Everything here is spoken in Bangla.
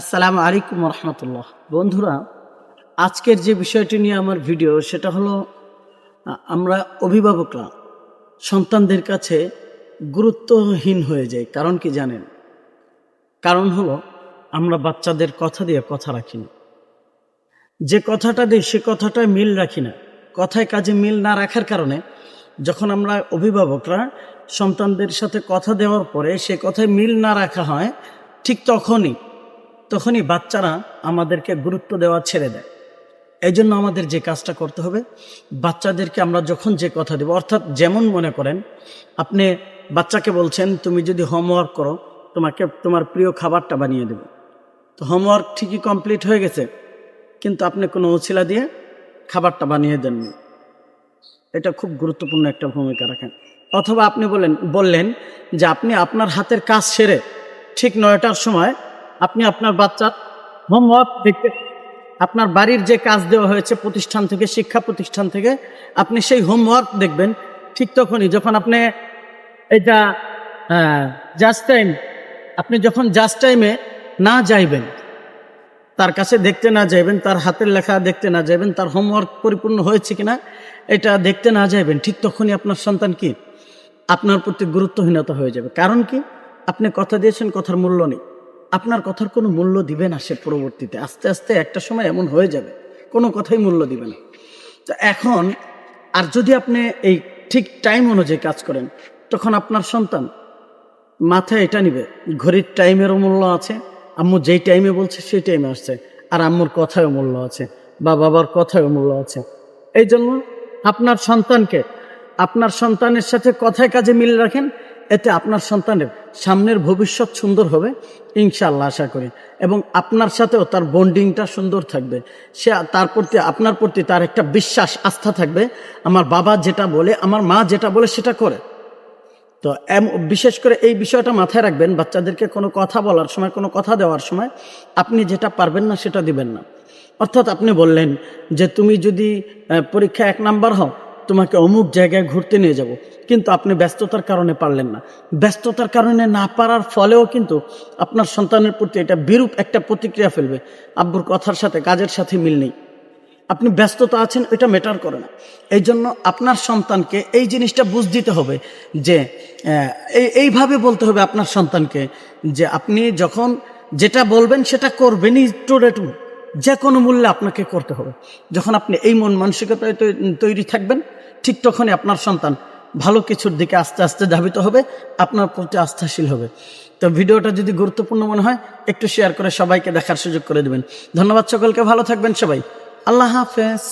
আসসালামু আলাইকুম রহমতুল্লাহ বন্ধুরা, আজকের যে বিষয়টি নিয়ে আমার ভিডিও, সেটা হলো, আমরা অভিভাবকরা সন্তানদের কাছে গুরুত্বহীন হয়ে যাই। কারণ কি জানেন? কারণ হলো, আমরা বাচ্চাদের কথা দিয়ে কথা রাখি না। যে কথাটা দিই, সে কথাটায় মিল রাখি না। কথায় কাজে মিল না রাখার কারণে, যখন আমরা অভিভাবকরা সন্তানদের সাথে কথা দেওয়ার পরে সে কথায় মিল না রাখা হয়, ঠিক তখনই তখনই বাচ্চারা আমাদেরকে গুরুত্ব দেওয়া ছেড়ে দেয়। এই জন্য আমাদের যে কাজটা করতে হবে, বাচ্চাদেরকে আমরা যখন যে কথা দেব, অর্থাৎ যেমন মনে করেন, আপনি বাচ্চাকে বলছেন, তুমি যদি হোমওয়ার্ক করো, তোমাকে, তোমার প্রিয় খাবারটা বানিয়ে দেব। তো হোমওয়ার্ক ঠিকই কমপ্লিট হয়ে গেছে, কিন্তু আপনি কোনো ওছিলা দিয়ে খাবারটা বানিয়ে দেননি। এটা খুব গুরুত্বপূর্ণ একটা ভূমিকা রাখেন। অথবা আপনি বলেন, বললেন যে আপনি আপনার হাতের কাজ সেরে ঠিক নয়টার সময় আপনি আপনার বাচ্চার হোমওয়ার্ক দেখতে আপনার বাড়ির যে কাজ দেওয়া হয়েছে প্রতিষ্ঠান থেকে, শিক্ষা প্রতিষ্ঠান থেকে, আপনি সেই হোমওয়ার্ক দেখবেন ঠিক তখনই যখন আপনি এটা জাস্ট টাইম আপনি যখন জাস্ট টাইমে না যাইবেন, তার কাছে দেখতে না যাইবেন, তার হাতের লেখা দেখতে না যাইবেন, তার হোমওয়ার্ক পরিপূর্ণ হয়েছে কিনা, এটা দেখতে না যাইবেন, ঠিক তখনই আপনার সন্তান কি? আপনার প্রতি গুরুত্বহীনতা হয়ে যাবে। কারণ কি? আপনি কথা দিয়েছেন, কথার মূল্য নেই। আপনার কথার কোনো মূল্য দিবে না সে পরবর্তীতে। আস্তে আস্তে একটা সময় এমন হয়ে যাবে, কোনো কথাই মূল্য দিবে না। তো এখন, আর যদি আপনি এই ঠিক টাইম অনুযায়ী কাজ করেন, তখন আপনার সন্তান মাথায় এটা নিবে, ঘড়ির টাইমেরও মূল্য আছে, আম্মু যেই টাইমে বলছে সেই টাইমে আসছে, আর আম্মুর কথায়ও মূল্য আছে, বা বাবার কথায়ও মূল্য আছে। এই জন্য আপনার সন্তানকে, আপনার সন্তানের সাথে কথায় কাজে মিল রাখেন এতে আপনার সন্তানের সামনের ভবিষ্যৎ সুন্দর হবে ইনশাল্লাহ আশা করি। এবং আপনার সাথেও তার বন্ডিংটা সুন্দর থাকবে। সে তার প্রতি, আপনার প্রতি তার একটা বিশ্বাস, আস্থা থাকবে। আমার বাবা যেটা বলে, আমার মা যেটা বলে সেটা করে। তো বিশেষ করে এই বিষয়টা মাথায় রাখবেন, বাচ্চাদেরকে কোনো কথা বলার সময়, কোনো কথা দেওয়ার সময় আপনি যেটা পারবেন না সেটা দিবেন না। অর্থাৎ আপনি বললেন যে, তুমি যদি পরীক্ষা এক নাম্বার হও তোমাকে অমুক জায়গায় ঘুরতে নিয়ে যাব। কিন্তু আপনি ব্যস্ততার কারণে পারলেন না। ব্যস্ততার কারণে না পারার ফলেও কিন্তু আপনার সন্তানের প্রতি এটা বিরূপ একটা প্রতিক্রিয়া ফেলবে। আব্বুর কথার সাথে, কাজের সাথে মিল নেই। আপনি ব্যস্ততা আছেন এটা ম্যাটার করে না। এই জন্য আপনার সন্তানকে এই জিনিসটা বুঝ দিতে হবে যে এই, এইভাবে বলতে হবে আপনার সন্তানকে যে, আপনি যখন যেটা বলবেন সেটা করবেনই টু টু যে কোনো মূল্যে আপনাকে করতে হবে। যখন আপনি এই মন মানসিকতায় তৈরি থাকবেন ঠিক তখনই আপনার সন্তান ভালো কিছুর দিকে আস্তে আস্তে ধাবিত হবে, আপনার প্রতি আস্থাশীল হবে। তো ভিডিওটা যদি গুরুত্বপূর্ণ মনে হয়, একটু শেয়ার করে সবাইকে দেখার সুযোগ করে দেবেন। ধন্যবাদ সকলকে, ভালো থাকবেন সবাই। আল্লাহ হাফেজ।